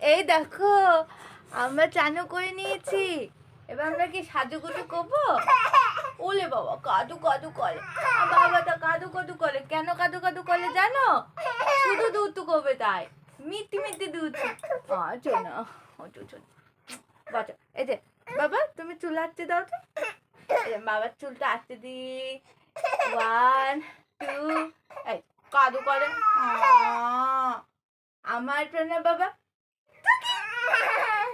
এই দেখো, আমরা চানু করে নিয়েছি। এবার আমরা কি সাজুগুজু করব? ওলে বাবা, কাদু কাদু করে। বাবা তা কাদু কাদু করে। কেন কাদু কাদু করে জানো? শুধু দুধ করবে তাই। মিটি মিটি দুধ। আচ্ছা না আচ্ছা বাচ্চা এই যে, বাবা, তুমি চুল হাঁটতে দাও তো। বাবার চুলটা হাঁটতে দি। ওয়ান টু এই, কাদু করে। আমার প্রাণা বাবা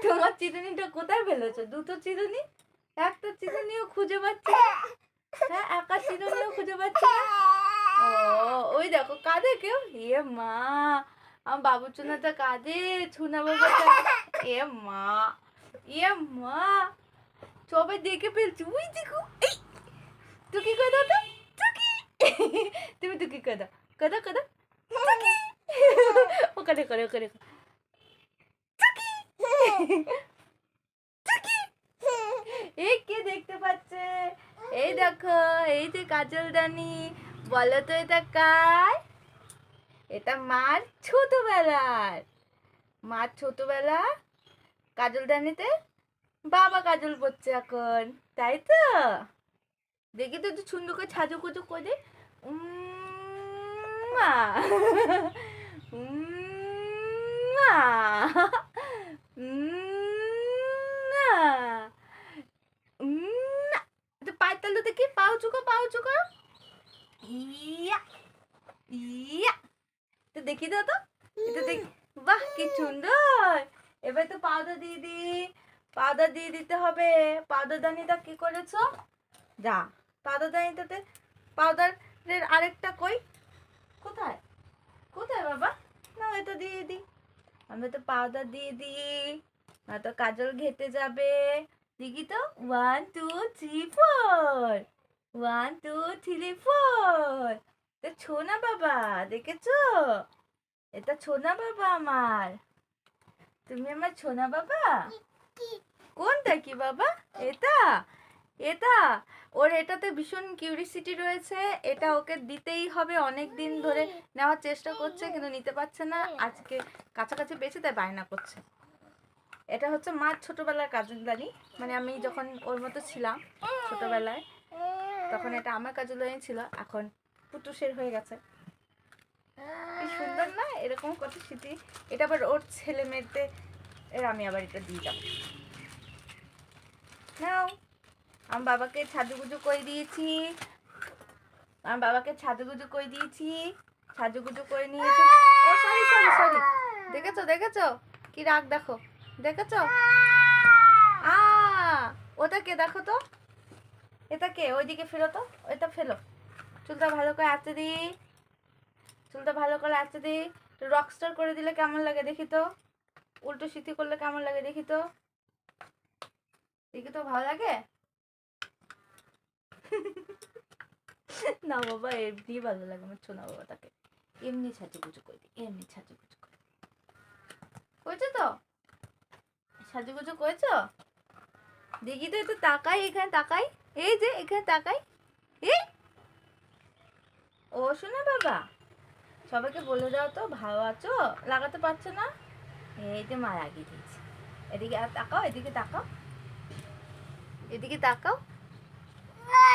তোমার চিরুনিটা কোথায় ফেলেছো? দুটো চিরুনি? একটা চিরুনিও খুঁজে পাচ্ছি হ্যাঁ একা চিরুনিও খুঁজে পাচ্ছি ও, ওই দেখো, কাঁদে কেউ? এ মা, আমার বাবু চুনাটা কাঁদে ছুনা বাবাটা এ মা এ মা সবাই দেখে ফেলছি। ওই দেখো, এই তুই কি করে দাও তুমি টুকি করে দাও? করে করে টুকি! ওখানে করে ওখানে। এই কে দেখতে পাচ্ছে? এই দেখো, এই যে কাজল রানী। বলো তো, এটা কার? এটা মার ছোটবেলার। মার ছোটবেলা কাজল রানীতে? বাবা কাজল পড়ছে এখন, তাই তো? দেখি তো সুন্দর করে ছাজু কুজু করে উম্মা। দেখি পাও চুকো পাও চুকো? ইয়া ইয়া। তো দেখি দাও তো। এটা দেখ বাহ, কি সুন্দর। এবার তো পাউডার দিয়ে দি। পাউডার দিয়ে দিতে হবে। পাউডার দানিটা কি করেছ? যা পাউডার দানিটাতে পাউডারের আরেকটা কই? কোথায়? কোথায় বাবা? না এটা দিয়ে দিই আমরা তো পাউডার দিয়ে দিই না তো কাজল ঘেটে যাবে। দেখি তো। One two three four one two three four এটা ছোনা বাবা, দেখেছ? এটা ছোনা বাবা আমার। তুমি আমার ছোনা বাবা? কোনটা কি বাবা? এটা? এটা? ওর এটাতে ভীষণ কিউরিসিটি রয়েছে। এটা ওকে দিতেই হবে অনেক দিন ধরে নেওয়ার চেষ্টা করছে, কিন্তু নিতে পারছে না। আজকে কাছাকাছি পেয়েছে তাই বায়না করছে। এটা হচ্ছে মার ছোটবেলার কাজলদানি মানে আমি যখন ওর মতো ছিলাম ছোটবেলায়, তখন এটা আমার কাজলদানি ছিল। এখন পুটুসের হয়ে গেছে। সুন্দর না? এরকম কত স্মৃতি। এটা আবার ওর ছেলে মেয়েতে, এর আমি আবার এটা দিয়ে যাব নাও আমি বাবাকে ছাজুগুজু করে দিয়েছি। আমি বাবাকে ছাজুগুজু করে দিয়েছি। ছাজুগুজু করে নিয়েছি। ও সরি সরি সরি দেখেছ দেখেছ? কি রাগ দেখো। দেখেছ? আ, ওটা কে? দেখো তো। এটা কে? ওইদিকে ফেলো তো। ওইটা ফেলো। চুলটা ভালো করে আঁচড়ে দিই চুলটা ভালো করে আঁচড়ে দিই রকস্টার করে দিলে কেমন লাগে দেখি তো? উল্টো সিটি করলে কেমন লাগে দেখি তো? দেখি তো ভালো লাগে? না বাবা, এমনি ভালো লাগে আমার ছোনা বাবা তাকে এমনি ছাজু কুচু করে দিই এমনি ছাজু কুচু করে দিই। তো? সাজু গুজু করেছ? দেখি তো একটু তাকাই এখানে, তাকাই। এই যে, এখানে তাকাই। এই! ও, শোনা বাবা। সবাইকে বলে দাও তো, ভালো আছো? লাগাতে পারছ না? এই যে মারা গিয়ে দিয়েছি। এদিকে আর তাকাও, এদিকে তাকাও। এদিকে তাকাও।